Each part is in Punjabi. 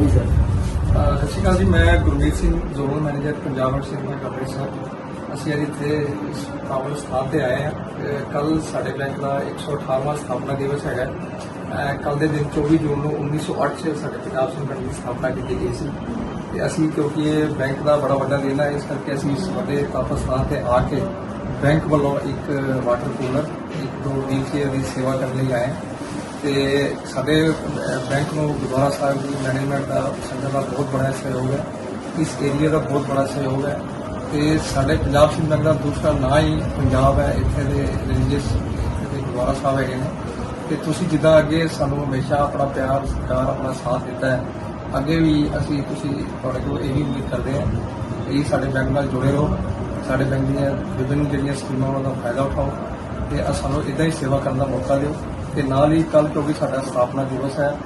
ਹਾਂਜੀ ਸਰ ਸਤਿ ਸ਼੍ਰੀ ਅਕਾਲ ਜੀ, ਮੈਂ Gurmeet Singh, zonal manager Punjab and cinema company sir ਅਸੀਂ ਅੱਜ ਇੱਥੇ ਇਸ ਕਾਬਲ ਸਥਾਨ ਤੇ ਆਏ ਹਾਂ। ਕੱਲ ਸਾਡੇ ਬੈਂਕ ਦਾ 118ਵਾਂ ਸਥਾਪਨਾ ਦਿਵਸ ਹੈਗਾ। ਕੱਲ ਦੇ ਦਿਨ 24 ਜੂਨ ਨੂੰ 1908 ਚ ਸਾਡੇ ਪੰਜਾਬ ਸਿੰਘ ਬੈਂਕ ਦੀ ਸਥਾਪਨਾ ਕੀਤੀ ਗਈ ਸੀ। ਤੇ ਅਸੀਂ ਕਿਉਂਕਿ ਇਹ ਬੈਂਕ ਦਾ ਬੜਾ ਵੱਡਾ ਦਿਨ ਹੈ ਇਸ ਕਰਕੇ ਅਸੀਂ ਇਸ ਵੱਡੇ ਤਪ ਸਥਾਨ ਤੇ ਆ ਕੇ ਬੈਂਕ ਵੱਲੋਂ ਇੱਕ ਵਾਟਰ ਕੂਲਰ ਇੱਕ ਦੋ ਵੀਲ ਚੇਅਰ ਦੀ ਸੇਵਾ ਕਰਨ ਲਈ ਆਏ ਹਾਂ। ਤੇ ਸਾਡੇ ਬੈਂਕ ਨੂੰ ਗੁਰਦੁਆਰਾ ਸਾਹਿਬ ਦੀ ਮੈਨੇਜਮੈਂਟ ਦਾ ਸੰਗਤ ਦਾ ਬਹੁਤ ਬੜਾ ਸਹਿਯੋਗ ਹੈ। ਇਸ ਏਰੀਆ ਦਾ ਬਹੁਤ ਬੜਾ ਸਹਿਯੋਗ ਹੈ। ਤੇ ਸਾਡੇ ਪੰਜਾਬ ਸਿੰਘ ਬੈਂਕ ਦਾ ਦੂਸਰਾ ਨਾਂ ਹੀ ਪੰਜਾਬ ਹੈ। ਇੱਥੇ ਦੇ ਰਿਲੀਜੀਅਸ ਦੇ ਗੁਰਦੁਆਰਾ ਸਾਹਿਬ ਹੈਗੇ ਨੇ। ਤੇ ਤੁਸੀਂ ਜਿੱਦਾਂ ਅੱਗੇ ਸਾਨੂੰ ਹਮੇਸ਼ਾ ਆਪਣਾ ਪਿਆਰ, ਸਤਿਕਾਰ, ਆਪਣਾ ਸਾਥ ਦਿੱਤਾ ਹੈ। ਅੱਗੇ ਵੀ ਅਸੀਂ ਤੁਸੀਂ ਤੁਹਾਡੇ ਕੋਲ ਇਹੀ ਉਮੀਦ ਕਰਦੇ ਹਾਂ ਕਿ ਸਾਡੇ ਬੈਂਕ ਨਾਲ ਜੁੜੇ ਰਹੋ। ਸਾਡੇ ਬੈਂਕ ਦੀਆਂ ਵਿਭਿੰਨ ਜਿਹੜੀਆਂ ਸਕੀਮਾਂ, ਉਹਨਾਂ ਦਾ ਫਾਇਦਾ ਉਠਾਓ। ਤੇ ਸਾਨੂੰ ਇਦਾਂ ਹੀ ਸੇਵਾ ਕਰਨ ਦਾ ਮੌਕਾ ਦਿਓ। ਤੇ ਨਾਲ ਹੀ ਕੱਲ ਕਿਉਂਕਿ ਸਾਡਾ ਸਥਾਪਨਾ ਦਿਵਸ ਹੈ।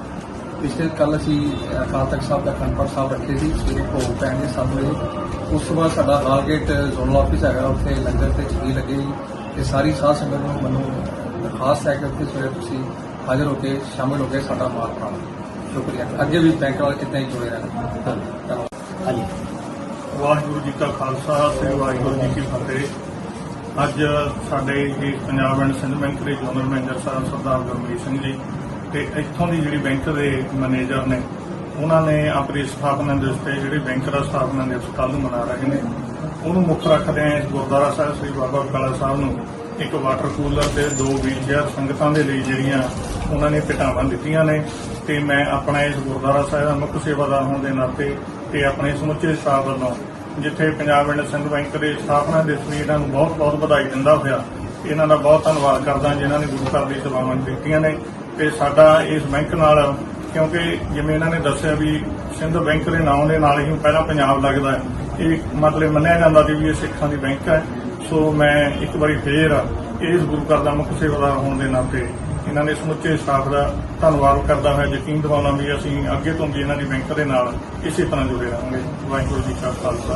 ਪਿਛਲੇ ਕੱਲ ਅਸੀਂ ਅਕਾਲ ਤਖਤ ਸਾਹਿਬ ਦਾ ਕੰਪਰ ਸਾਹਿਬ ਰੱਖੇ ਸੀ ਸਵੇਰੇ ਭੋਗ ਪੈਣਗੇ 7 ਵਜੇ। ਉਸ ਤੋਂ ਬਾਅਦ ਸਾਡਾ ਹਾਲਗੇਟ ਜ਼ੋਨਲ ਆਫਿਸ ਹੈਗਾ ਉੱਥੇ ਲੰਗਰ ਤੇ ਛਬੀ ਲੱਗੇਗੀ ਤੇ ਸਾਰੀ ਸਾਧ ਸੰਗਤ ਨੂੰ ਮੈਨੂੰ ਦਰਖਾਸਤ ਹੈ ਕਿ ਉੱਥੇ ਸਵੇਰੇ ਤੁਸੀਂ ਹਾਜ਼ਰ ਹੋ ਕੇ ਸ਼ਾਮਿਲ ਹੋ ਕੇ ਸਾਡਾ ਮਾਲ ਪਾਣਾ ਸ਼ੁਕਰੀਆ। ਅੱਗੇ ਵੀ ਬੈਂਕ ਵਾਲੇ ਇਦਾਂ ਹੀ ਜੁੜੇ ਰਹਿਣ। ਧੰਨਵਾਦ। ਹਾਂਜੀ। ਵਾਹਿਗੁਰੂ ਜੀ ਕਾ ਖਾਲਸਾ ਸ੍ਰੀ ਵਾਹਿਗੁਰੂ ਜੀ ਕੀ ਫਤਿਹ। ਅੱਜ ਸਾਡੇ ਇਹ ਪੰਜਾਬ ਐਂਡ ਸਿੰਧ ਬੈਂਕ ਦੇ ਜਨਰਲ ਮੈਨੇਜਰ ਸਾਹਿਬ ਸਰਦਾਰ ਗੁਰਮੀਤ ਸਿੰਘ ਜੀ ਤੇ ਇੱਥੋਂ ਦੀ ਜਿਹੜੀ ਬੈਂਕ ਦੇ ਮੈਨੇਜਰ ਨੇ, ਉਹਨਾਂ ਨੇ ਆਪਣੀ ਸਥਾਪਨਾ ਦਿਵਸ ਤੇ ਜਿਹੜੇ ਬੈਂਕ ਦਾ ਸਥਾਪਨਾ ਦਿਵਸ ਕੱਲ੍ਹ ਨੂੰ ਮਨਾ ਰਹੇ ਨੇ। ਉਹਨੂੰ ਮੁੱਖ ਰੱਖਦੇ ਆ ਇਸ ਗੁਰਦੁਆਰਾ ਸਾਹਿਬ, ਸ੍ਰੀ ਬਾਬਾ ਬਕਾਲਾ ਸਾਹਿਬ ਨੂੰ। ਇੱਕ ਵਾਟਰ ਕੂਲਰ ਤੇ ਦੋ ਵੀਲ ਚੇਅਰ ਸੰਗਤਾਂ ਦੇ ਲਈ ਜਿਹੜੀਆਂ ਉਹਨਾਂ ਨੇ ਭੇਟਾਵਾਂ ਦਿੱਤੀਆਂ ਨੇ ਤੇ ਮੈਂ ਆਪਣਾ ਇਸ ਗੁਰਦੁਆਰਾ ਸਾਹਿਬ ਦਾ ਮੁੱਖ ਸੇਵਾਦਾਰ ਹੋਣ ਦੇ ਨਾਤੇ ਤੇ ਆਪਣੇ ਸਮੁੱਚੇ ਸਟਾਫ ਵੱਲੋਂ ਜਿੱਥੇ ਪੰਜਾਬ ਐਂਡ ਸਿੰਘ ਬੈਂਕ ਦੇ ਸਥਾਪਨਾ ਦਿਵਸ ਵੀ ਇਹਨਾਂ ਨੂੰ ਬਹੁਤ-ਬਹੁਤ ਵਧਾਈ ਦਿੰਦਾ ਹੋਇਆ। ਇਹਨਾਂ ਦਾ ਬਹੁਤ ਧੰਨਵਾਦ ਕਰਦਾ ਜਿਨ੍ਹਾਂ ਨੇ ਗੁਰੂ ਘਰ ਦੀ ਸੇਵਾਵਾਂ ਕੀਤੀਆਂ ਨੇ ਤੇ ਸਾਡਾ ਇਸ ਬੈਂਕ ਨਾਲ, ਕਿਉਂਕਿ ਜਿਵੇਂ ਇਹਨਾਂ ਨੇ ਦੱਸਿਆ ਵੀ ਸਿੰਧ ਬੈਂਕ ਦੇ ਨਾਮ ਦੇ ਨਾਲ ਹੀ ਪਹਿਲਾਂ ਪੰਜਾਬ ਲੱਗਦਾ ਹੈ। ਇਹ ਮਤਲਬ ਮੰਨਿਆ ਜਾਂਦਾ ਸੀ ਵੀ ਇਹ ਸਿੱਖਾਂ ਦੀ ਬੈਂਕ ਹੈ। ਸੋ ਮੈਂ ਇੱਕ ਵਾਰੀ ਫੇਰ ਇਸ ਗੁਰੂ ਘਰ ਦਾ ਮੁੱਖ ਸੇਵਾਦਾਰ ਹੋਣ ਦੇ ਨਾਤੇ ਇਹਨਾਂ ਦੇ ਸਮੁੱਚੇ ਸਟਾਫ ਦਾ ਧੰਨਵਾਦ ਕਰਦਾ ਹਾਂ ਯਕੀਨ ਦਿਵਾਉਣਾ ਵੀ ਅਸੀਂ ਅੱਗੇ ਤੋਂ ਵੀ ਇਹਨਾਂ ਦੀ ਬੈਂਕ ਦੇ ਨਾਲ ਇਸੇ ਤਰ੍ਹਾਂ ਜੁੜੇ ਰਹਾਂਗੇ। ਵਾਹਿਗੁਰੂ ਜੀ ਕਾ ਖਾਲਸਾ।